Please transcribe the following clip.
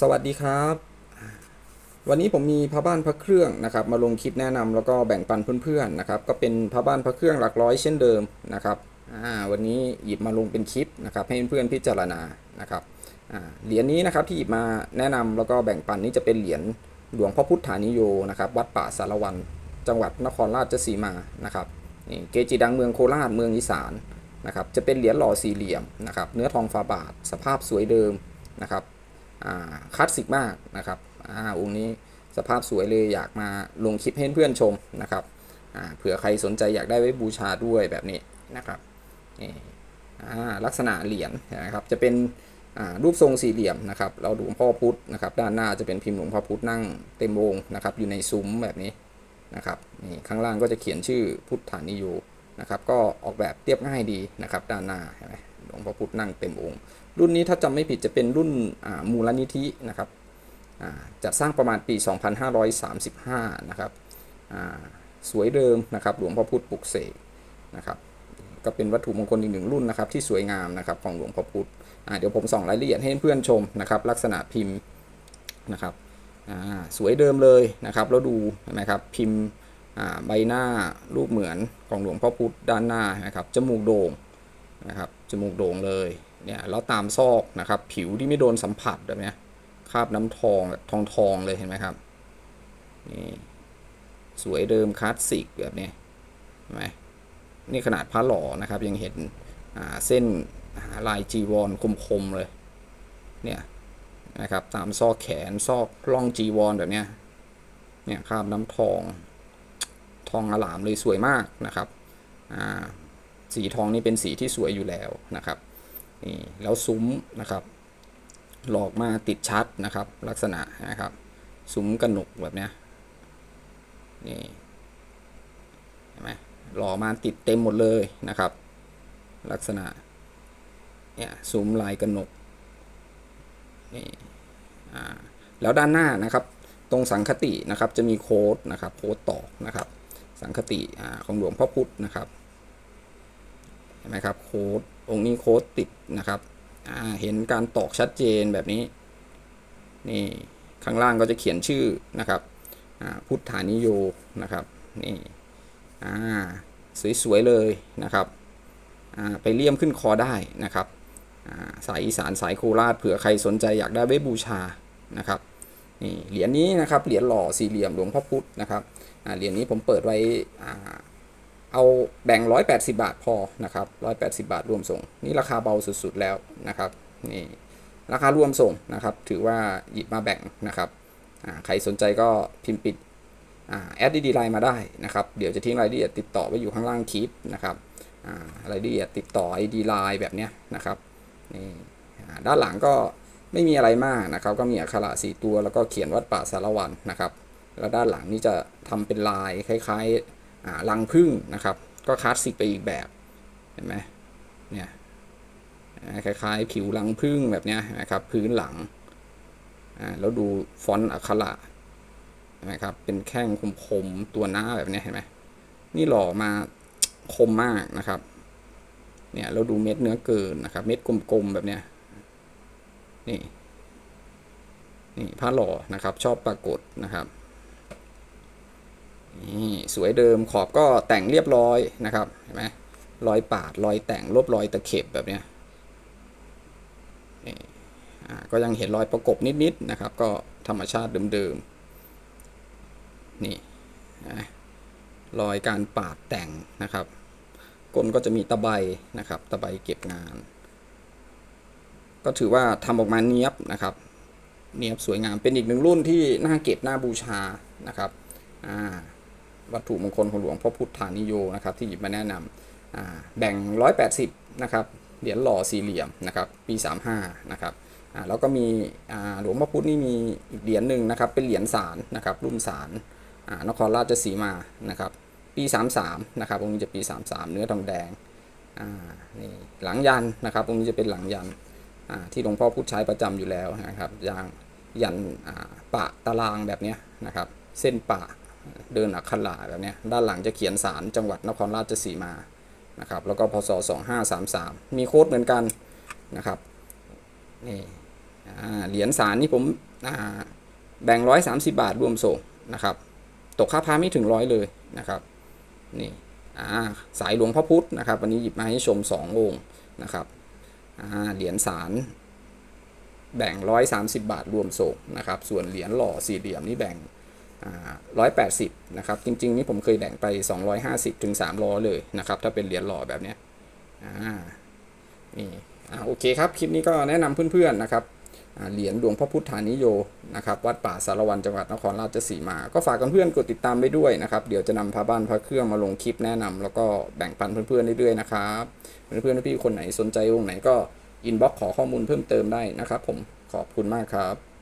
สวัสดีครับ วันนี้ผมมีพระบ้านพระเครื่องนะครับ มาลงคลิปแนะนำแล้วก็แบ่งปันเพื่อนๆนะครับ ก็เป็นพระบ้านพระเครื่องหลักร้อยเช่นเดิมนะครับวันนี้หยิบมาลงเป็นคลิปนะครับ ให้เพื่อนๆพิจารณานะครับเหรียญนี้นะครับที่หยิบมาแนะนำแล้วก็แบ่งปันนี้จะเป็นเหรียญหลวงพ่อพุทธานิโยนะครับ วัดป่าสารวันจังหวัดนครราชสีมานะครับนี่เกจิดังเมืองโคราชเมืองอีสานนะครับ จะเป็นเหรียญหล่อสี่เหลี่ยมนะครับ เนื้อทองฝาบาท สภาพสวยเดิมนะครับ คลาสสิกมากนะครับอ่าองค์นี้สภาพสวยเลยอยากมาลงคลิปให้เพื่อนชมนะครับอ่าเผื่อใครสนใจอยากได้ไว้บูชาด้วยแบบนี้นะครับนี่อ่าลักษณะเหรียญนะครับจะเป็นรูปทรงสี่เหลี่ยมนะครับ เราดูหลวงพ่อพุธนะครับ ด้านหน้าจะเป็นพิมพ์หลวงพ่อพุธนั่งเต็มองนะครับ อยู่ในซุ้มแบบนี้นะครับนี่ข้างล่างก็จะเขียนชื่อพุทธานิโยนะครับ ก็ออกแบบเรียบง่ายดีนะครับ ด้านหน้าเห็นไหม หลวงพ่อพุธนั่งเต็มองค์ รุ่นนี้ถ้าจำไม่ผิดจะเป็นรุ่นมูลนิธินะครับจัดสร้างประมาณปี 2535 นะครับอ่าสวยเดิมนะครับหลวงพ่อพุธปลุกเสกนะครับก็เป็นวัตถุมงคลอีกหนึ่งรุ่นนะครับที่สวยงามนะครับของหลวงพ่อพุธเดี๋ยวผมส่องรายละเอียดให้เพื่อนชมนะครับลักษณะพิมพ์นะครับสวยเดิมเลยนะครับแล้วดูเห็นไหมครับพิมพ์ใบหน้ารูปเหมือนของหลวงพ่อพุธด้านหน้านะครับจมูกโด่งนะครับ จมูกโด่งเลยเนี่ยแล้วตามซอกนะครับ ผิวที่ไม่โดนสัมผัสแบบเนี้ยคราบน้ำทองแบบทองทองเลยเห็นไหมครับนี่สวยเดิมคลาสสิกแบบนี้เห็นไหมนี่ขนาดพระหล่อนะครับ ยังเห็นเส้นลายจีวรคมๆเลยเนี่ยนะครับตามซอกแขนซอกร่องจีวรแบบเนี้ยเนี่ยคราบน้ำทอง ทองอลามเลยสวยมากนะครับอ่า สีทองนี่เป็นสีที่สวยอยู่แล้วนะครับนี่แล้วซุ้มนะครับ หลอกมาติดชัดนะครับ ลักษณะนะครับ ซุ้มกระหนกแบบเนี้ยนี่เห็นไหมหล่อมาติดเต็มหมดเลยนะครับ ลักษณะเนี่ยซุ้มลายกระหนกนี่อ่าแล้วด้านหน้านะครับ ตรงสังคตินะครับจะมีโค้ดนะครับโค้ดตอกนะครับ สังคติอ่าของหลวงพ่อพุธนะครับ ห็นไหมครับโค้ดองค์นี้โค้ดติดนะครับเห็นการตอกชัดเจนแบบนี้นี่ข้างล่างก็จะเขียนชื่อนะครับพุทธานิโยนะครับนี่สวยๆเลยนะครับไปเลี่ยมขึ้นคอได้นะครับสายอีสานสายโคราชเผื่อใครสนใจอยากได้ไว้บูชานะครับนี่เหรียญนี้นะครับเหรียญหล่อสี่เหลี่ยมหลวงพ่อพุธนะครับเหรียญนี้ผมเปิดไว้อ่า เอาแบ่ง 180 บาทพอนะครับ 180 บาทรวมส่ง นี่ราคาเบาสุดๆแล้วนะครับนี่ราคารวมส่งนะครับ ถือว่าหยิบมาแบ่งนะครับใครสนใจก็พิมพ์ปิดแอดดีดีไลน์มาได้นะครับ เดี๋ยวจะทิ้งรายละเอียดติดต่อไว้อยู่ข้างล่างคลิปนะครับอ่ารายละเอียดติดต่อ ID ไลน์แบบเนี้ยนะครับนี่ด้านหลังก็ไม่มีอะไรมากนะครับ ก็มีอักขระสีตัวแล้วก็เขียนวัดป่าสารวันนะครับ แล้วด้านหลังนี่จะทำเป็นลายคล้ายๆ รังพึ่งนะครับ ก็คลาสสิกไปอีกแบบเห็นไหมเนี่ยคล้ายๆผิวรังพึ่งแบบเนี้ยนะครับ พื้นหลังแล้วดูฟอนต์อักขระเห็นไหมครับ เป็นแข้งคมๆตัวหน้าแบบนี้เห็นไหมนี่หล่อมาคมมากนะครับ เนี่ยเราดูเม็ดเนื้อเกินนะครับ เม็ดกลมๆแบบเนี้ยนี่ นี่ผ้าหล่อนะครับ ชอบปรากฏนะครับ นี่สวยเดิมขอบก็แต่งเรียบร้อยนะครับเห็นไหมรอยปาดรอยแต่งลบรอยตะเข็บแบบเนี้ยนี่ก็ยังเห็นรอยประกบนิดๆนะครับ ก็ธรรมชาติเดิมๆนี่รอยการปาดแต่งนะครับก้นก็จะมีตะไบนะครับ ตะไบเก็บงาน ก็ถือว่าทำออกมาเนี้ยบนะครับ เนียบสวยงามเป็นอีกหนึ่งรุ่นที่น่าเก็บน่าบูชานะครับ อ่า วัตถุมงคลของหลวงพ่อพุทธานิโยนะครับที่หยิบมาแนะนำอ่าแบ่ง 180นะครับเหรียญหล่อสี่เหลี่ยมนะครับปี 35นะครับแล้วก็มีหลวงพ่อพุธนี่มีอีกเหรียญหนึ่งนะครับเป็นเหรียญสารนะครับรุ่นสารอ่านครราชสีมานะครับปี 33นะครับองนี้จะปี 33 เนื้อทองแดงนี่หลังยันนะครับองนี้จะเป็นหลังยันที่หลวงพ่อพุธใช้ประจำอยู่แล้วนะครับอย่างยันอ่าปะตารางแบบนี้นะครับเส้นปะ เดินอักขระแบบเนี้ยด้านหลังจะเขียนสารจังหวัดนครราชสีมานะครับแล้วก็พศ 2533 มีโค้ดเหมือนกันนะครับนี่เหรียญสารนี่ผมแบ่งร้อยสามสิบาทรวมส่งนะครับตกค่าพาไม่ถึงร้อยเลยนะครับนี่สายหลวงพ่อพุธนะครับ วันนี้หยิบมาให้ชมสององค์นะครับเหรียญสารแบ่งร้อยสามสิบาทรวมส่งนะครับ ส่วนเหรียญหล่อสี่เหลี่ยมนี่แบ่ง ร้อยแปดสิบนะครับ จริง ๆ นี่ผมเคยแบ่งไป 250 ถึง 300 เลยนะครับ ถ้าเป็นเหรียญหล่อแบบเนี้ยอ่านี่อ่าโอเคครับ คลิปนี้ก็แนะนำเพื่อนๆนะครับเหรียญหลวงพ่อพุทธานิโยนะครับวัดป่าสารวันจังหวัดนครราชสีมา ก็ฝากเพื่อนๆกดติดตามไปด้วยนะครับ เดี๋ยวจะนำพาบ้านพระเครื่องมาลงคลิปแนะนำแล้วก็แบ่งปันเพื่อนๆเรื่อยๆนะครับเพื่อนๆพี่คนไหนสนใจองไหนก็อินบ็อกขอข้อมูลเพิ่มเติมได้นะครับ ผมขอบคุณมากครับ